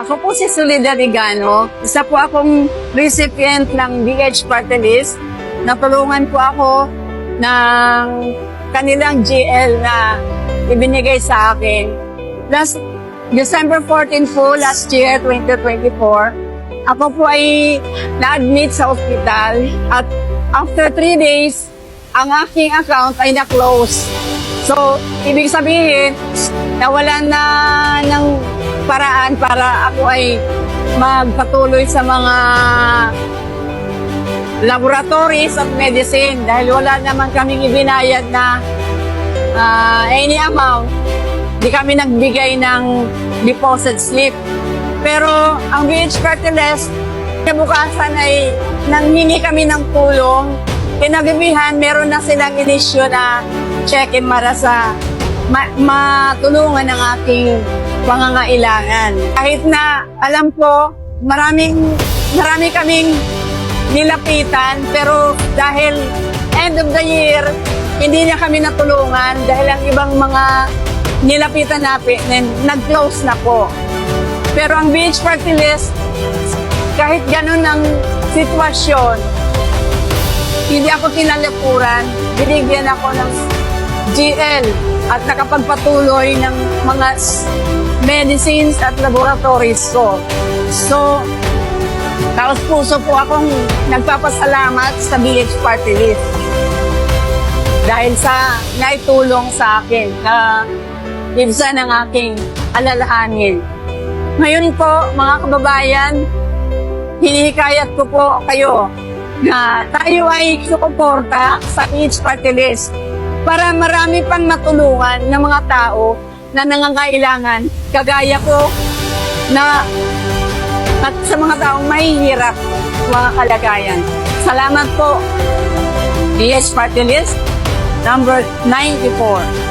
Ako po si Solidarigano. Isa po akong recipient ng DH Party List. Natulungan po ako ng kanilang GL na ibinigay sa akin. Last December 14 po, last year, 2024, ako po ay na-admit sa ospital at after 3 days, ang aking account ay na-close. So, ibig sabihin, nawalan na ng paraan para ako ay magpatuloy sa mga laboratories at medicine dahil wala naman kaming ibinayad na ah, any amount. Di kami nagbigay ng deposit slip. Pero ang BH Fertilist, kabukasan ay nanghingi kami ng tulong. Kinagabihan, meron na silang inisyo na check-in para sa ma- matulungan ng aking pangangailangan. Kahit na alam ko, maraming, marami kaming nilapitan, pero dahil end of the year, hindi niya kami natulungan dahil ang ibang mga nilapitan natin, nag-close na po. Pero ang beach party list, kahit ganun ang sitwasyon, hindi ako tinalipuran, binigyan ako ng GL at nakapagpatuloy ng mga medicines at laboratories ko. So, taos puso po akong nagpapasalamat sa BH Party List dahil sa naitulong sa akin na ibsa ng aking alalahanin. Ngayon po, mga kababayan, hinihikayat ko po kayo na tayo ay suporta sa each party list para marami pang matulungan ng mga tao na nangangailangan kagaya ko na at sa mga taong mahihirap mga kalagayan. Salamat po. DS Party List number 94.